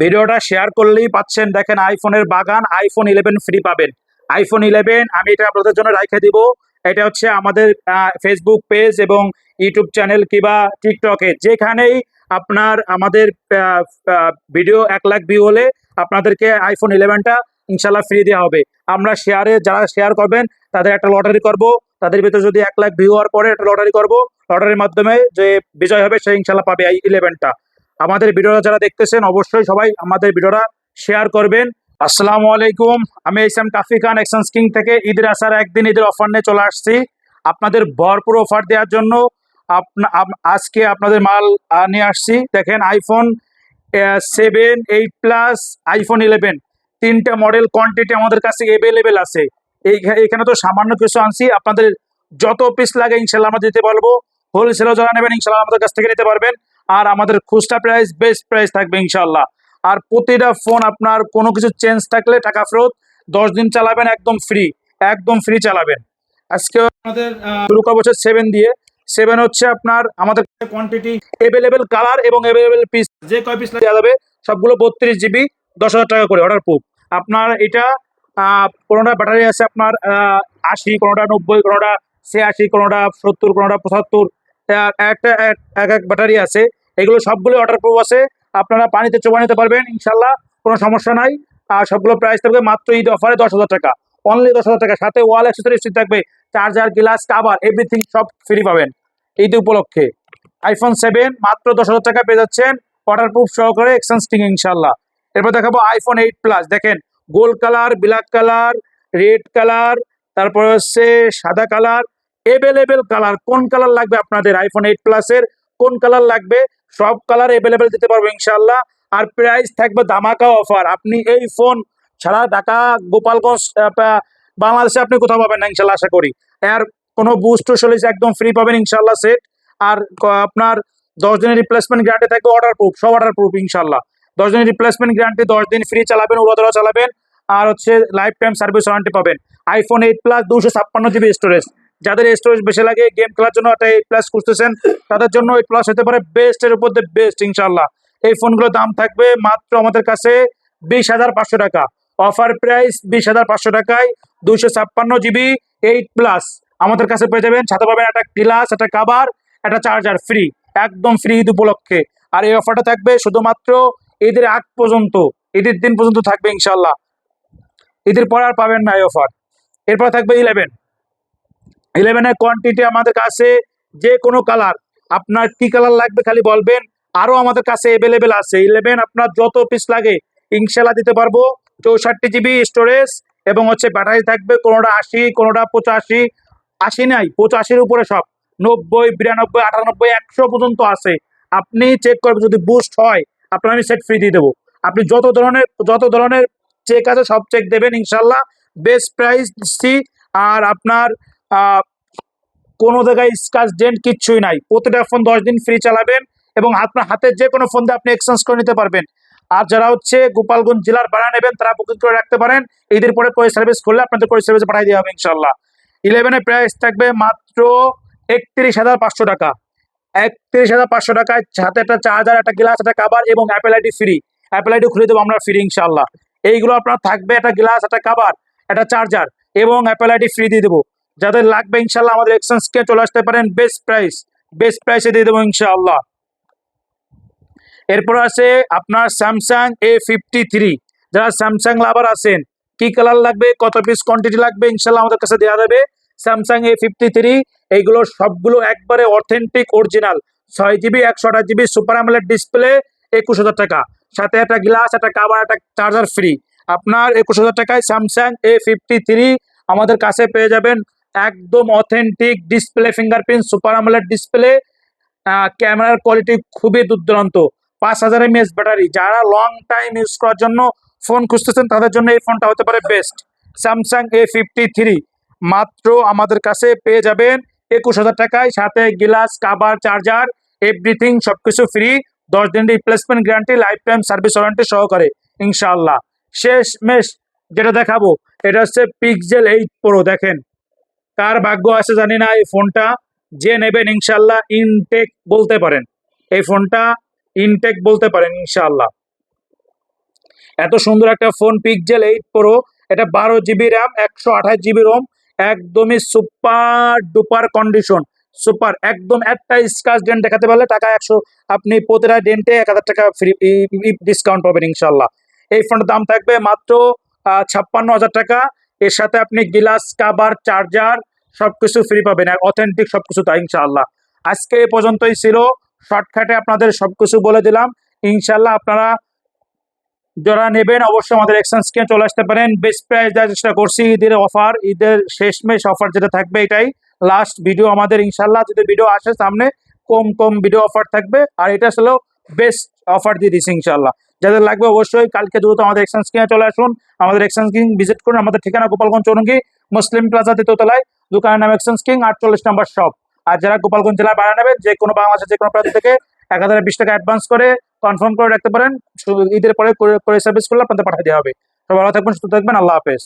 ভিডিওটা শেয়ার করলেই পাচ্ছেন। দেখেন আইফোনের বাগান আইফোন ইলেভেন ফ্রি পাবেন। আইফোন ইলেভেন আমি এটা আপনাদের জন্য রেখে দিব। এটা হচ্ছে আমাদের ফেসবুক পেজ এবং ইউটিউব চ্যানেল কিংবা টিকটকে যেখানেই আপনার আমাদের ভিডিও এক লাখ ভিউ হলে আপনাদেরকে আইফোন ইলেভেনটা ইনশাল্লাহ ফ্রি দেওয়া হবে। আমরা শেয়ারে যারা শেয়ার করবেন, তাদের একটা লটারি করব। তাদের ভিতরে যদি এক লাখ ভিউ হওয়ার পরে একটা লটারি করব লটারির মাধ্যমে যে বিজয় হবে সে ইনশাল্লাহ পাবে এই ইলেভেনটা আমাদের ভিডিওটা যারা দেখতেছেন, অবশ্যই সবাই আমাদের ভিডিওটা শেয়ার করবেন। আসসালামু আলাইকুম। আমি SM Kafi Khan exchange king থেকে ঈদের আসার একদিন ঈদের অফার নিয়ে চলে আসছি। আপনাদের ভরপুর অফার দেওয়ার জন্য আজকে আপনাদের মাল নিয়ে আসছি। দেখেন iPhone seven eight plus iPhone eleven তিনটা মডেল কোয়ান্টিটি আমাদের কাছে অ্যাভেলেবেল আছে। এই এখানে তো সামান্য কিছু আনছি। আপনাদের যত পিস লাগে ইনশাল্লাহ আমরা দিতে পারব। হোলসেলও যারা নেবেন, ইনশাল্লাহ আমাদের কাছ থেকে নিতে পারবেন। আর আমাদের খুচরা প্রাইস বেস্ট প্রাইস থাকবে ইনশাল্লাহ আর প্রতিটা ফোন আপনার কোনো কিছু চেঞ্জ থাকলে টাকা ফেরত দশ দিন চালাবেন, একদম ফ্রি একদম ফ্রি চালাবেন। আজকে আমাদের শুরু করব সেভেন দিয়ে সেভেন হচ্ছে আপনার আমাদের কোয়ান্টিটি অ্যাভেলেবেল কালার এবং অ্যাভেলেবেল পিস যে কয় পিস দেওয়া যাবে, সবগুলো বত্রিশ জিবি দশ হাজার টাকা করে অর্ডার প্রুফ আপনার এটা কোনোটা ব্যাটারি আছে আপনার আশি, কোনোটা নব্বই, কোনোটা ছিয়াশি, কোনোটা সত্তর, কোনোটা পঁচাত্তর একটা এক এক ব্যাটারি আছে। এগুলো সবগুলো অর্ডার প্রুফ আছে। আপনারা পানিতে চোবা নিতে পারবেন, ইনশাল্লাহ, কোনো সমস্যা নাই। আর সবগুলো প্রাইস থাকবে মাত্র ঈদ অফারে দশ হাজার টাকা। অনলি দশ হাজার টাকা সাথে ওয়াল অ্যাক্সেসরিজ থাকবে চার্জার গ্লাস কাভার এভরিথিং সব ফ্রি পাবেন। ঈদ উপলক্ষে। আইফোন সেভেন মাত্র দশ হাজার টাকা পেয়ে যাচ্ছেন। ওয়াটার প্রুফ সহকারে এক্সচেঞ্জ ইনশাল্লাহ। এরপর দেখাবো আইফোন এইট প্লাস দেখেন gold colour black colour red colour তারপর হচ্ছে সাদা কালার এভেলেবেল কালার কোন কালার লাগবে আপনাদের আইফোন এইট প্লাসের কোন কালার লাগবে? সব কালার এভেলেবেল দিতে পারব ইনশাল্লাহ আর প্রাইস থাকবে ধামাকা অফার আপনি এই ফোন ছাড়া ঢাকা, গোপালগঞ্জ বাংলাদেশে আপনি কোথাও পাবেন না ইনশাল্লাহ আশা করি। আর কোনো বুস্ট চলেছে একদম ফ্রি পাবেন ইনশাল্লাহ সেট আর আপনার দশ দিনের রিপ্লেসমেন্ট গ্যারান্টি থাকবে অর্ডার প্রুফ সব অর্ডার প্রুফ ইনশাল্লাহ দশ দিনের রিপ্লেসমেন্ট গ্যারান্টি দশ দিন ফ্রি চালাবেন উড়াদরা চালাবেন। আর হচ্ছে লাইফ টাইম সার্ভিস ওয়ারেন্টি পাবেন। আইফোন এইট প্লাস দুশো ছাপ্পান্ন জিবি স্টোরেজ যাদের স্টোরেজ বেশি লাগে গেম খেলার জন্য একটা এইট প্লাস খুঁজতেছেন, তাদের জন্য এইট প্লাস হতে পারে বেস্ট এর উপর বেস্ট ইনশাল্লাহ এই ফোনগুলোর দাম থাকবে মাত্র আমাদের কাছে বিশ হাজার পাঁচশো টাকা। অফার প্রাইস বিশ হাজার পাঁচশো টাকায় দুইশো ছাপ্পান্ন জিবি এইট প্লাস আমাদের কাছে পেয়ে যাবেন, সাথে পাবেন একটা গ্লাস একটা কাবার একটা চার্জার ফ্রি একদম ফ্রি ঈদ উপলক্ষে। আর এই অফারটা থাকবে শুধুমাত্র ঈদের আগ পর্যন্ত, ঈদের দিন পর্যন্ত থাকবে ইনশাল্লাহ ঈদের পর আর পাবেন না এই অফার এরপর থাকবে ইলেভেন ইলেভেনের কোয়ান্টিটি আমাদের কাছে যে কোনো কালার আপনার কি কালার লাগবে খালি বলবেন আরও আমাদের কাছে অ্যাভেলেবেল আছে। ইলেভেন আপনার যত পিস লাগে ইনশাল্লাহ দিতে পারব। চৌষট্টি জিবি স্টোরেজ এবং হচ্ছে ব্যাটারি থাকবে কোনোটা আশি, কোনোটা পঁচাশি, আশি নাই, পঁচাশির উপরে সব। নব্বই, বিরানব্বই, আটানব্বই, একশো পর্যন্ত আছে। আপনি চেক করবেন, যদি বুস্ট হয়, আপনার আমি সেট ফ্রি দিয়ে দেবো। আপনি যত ধরনের যত ধরনের চেক আছে সব চেক দেবেন ইনশাল্লাহ বেস্ট প্রাইস দিচ্ছি, আর আপনার কোনো জায়গায় স্কাচ ডেন্ট কিচ্ছুই নাই। প্রতিটা ফোন দশ দিন ফ্রি চালাবেন এবং আপনার হাতের যে কোনো ফোন দিয়ে আপনি এক্সচেঞ্জ করে নিতে পারবেন। আর যারা হচ্ছে গোপালগঞ্জ জেলার ভাড়া নেবেন, তারা বুকিং করে রাখতে পারেন। ঈদের পরে পরে সার্ভিস করলে আপনাদের করে সার্ভিস পাঠিয়ে দেওয়া হবে ইনশাল্লাহ ইলেভেনের প্রাইস থাকবে মাত্র একত্রিশ হাজার পাঁচশো টাকা। একত্রিশ হাজার পাঁচশো টাকায় সাথে একটা চার্জার একটা গ্লাস একটা কাবার এবং Apple ID free Apple ID খুলে দেবো আমরা ফ্রি ইনশাল্লাহ এইগুলো আপনার থাকবে একটা গ্লাস একটা কাবার একটা চার্জার এবং অ্যাপেল আইডি ফ্রি দিয়ে দেবো। যাদের লাগবে ইনশাল্লাহ আমাদের এক্সচেঞ্জকে চলে আসতে পারেন বেস্ট প্রাইস বেস্ট প্রাইসে দিয়ে দেবো ইনশাআল্লাহ। এরপর আছে আপনার স্যামসাং এ ফিফটি থ্রি যারা স্যামসাং লাভার আছেন, কি কালার লাগবে, কত পিস কোয়ান্টিটি লাগবে ইনশাল্লাহ আমাদের কাছে দেওয়া যাবে। স্যামসাং এ ফিফটি থ্রি এইগুলো সবগুলো একবারে অথেন্টিক অরিজিনাল ছয় জিবি একশো আঠাশ জিবি সুপার আমলের ডিসপ্লে একুশ হাজার টাকা। সাথে একটা গ্লাস একটা কাবার একটা চার্জার ফ্রি আপনার একুশ হাজার টাকায় স্যামসাং এ ফিফটি থ্রি আমাদের কাছে পেয়ে যাবেন একদম অথেন্টিক ডিসপ্লে ফিঙ্গারপ্রিন্ট সুপার আমলের ডিসপ্লে ক্যামেরার কোয়ালিটি খুবই দুর্দান্ত। পাঁচ হাজার এমএস ব্যাটারি যারা লং টাইম ইউজ করার জন্য ফোন খুঁজতেছেন, তাদের জন্য এই ফোনটা হতে পারে best Samsung A fifty three মাত্র আমাদের কাছে পেয়ে যাবেন একুশ হাজার টাকায়। সাথে গ্লাস কাভার চার্জার এভরিথিং সবকিছু ফ্রি দশ দিন replacement guarantee lifetime service warranty সহকারে, ইনশাআল্লাহ। শেষ মেশ যেটা দেখাবো, এটা হচ্ছে পিকজেল এইট প্রো দেখেন। কার ভাগ্য আছে জানি না, এই ফোনটা। যে নেবেন ইনশাল্লাহ ইনটেক বলতে পারেন। এই ফোনটা ইনটেক বলতে পারেন ইনশাল্লাহ এত সুন্দর একটা ফোন পিকজেল এইট প্রো এটা বারো জিবি র্যাম একশো আঠাশ জিবি রোম একদমই সুপার ডুপার কন্ডিশন সুপার একদম একটা স্কাচ ডেন্ট দেখাতে পারলে টাকা একশো, আপনি প্রতিটা ডেন্টে এক হাজার টাকা ফ্রি ডিসকাউন্ট পাবেন ইনশাল্লাহ এই ফোনের দাম থাকবে মাত্র ছাপ্পান্ন হাজার টাকা। এর সাথে আপনি গ্লাস, কাবার, চার্জার সবকিছু ফ্রি পাবেন। অথেন্টিক সবকিছু তাই ইনশাআল্লাহ। আজকে এ পর্যন্তই ছিল। শর্টকাটে আপনাদের সবকিছু বলে দিলাম। ইনশাল্লাহ আপনারা যারা নেবেন, অবশ্যই আমাদের এক্সচেঞ্জ চলে আসতে পারেন। বেস্ট প্রাইস দেওয়ার চেষ্টা করছি ঈদের অফার ঈদের শেষমেশ অফার যেটা থাকবে এটাই। লাস্ট ভিডিও আমাদের ইনশাল্লাহ যদি ভিডিও আসে সামনে, কম কম ভিডিও অফার থাকবে। আর এটা আসলে বেস্ট অফার দিয়ে দিচ্ছি ইনশাল্লাহ যাদের লাগবে অবশ্যই কালকে দ্রুত আমাদের এক্সচেঞ্জ কিনে চলে আসুন। আমাদের এক্সচেঞ্জ কিং ভিজিট করুন। আমাদের ঠিকানা গোপালগঞ্জ চৌরঙ্গি, মুসলিম প্লাজা দ্বিতীয়তলায় দোকানের নাম এক্সচেঞ্জ কিং আটচল্লিশ নম্বর শপ আর যারা গোপালগঞ্জ জেলায় ভাড়া নেবেন, যে কোনো বাংলাদেশের যে কোনো প্রান্ত থেকে এক হাজার বিশ টাকা অ্যাডভান্স করে কনফার্ম করে রাখতে পারেন। ঈদের পরে করে সার্ভিস করলে আপনাদের পাঠিয়ে দেওয়া হবে। সবাই ভালো থাকবেন, সুস্থ থাকবেন। আল্লাহ হাফেজ।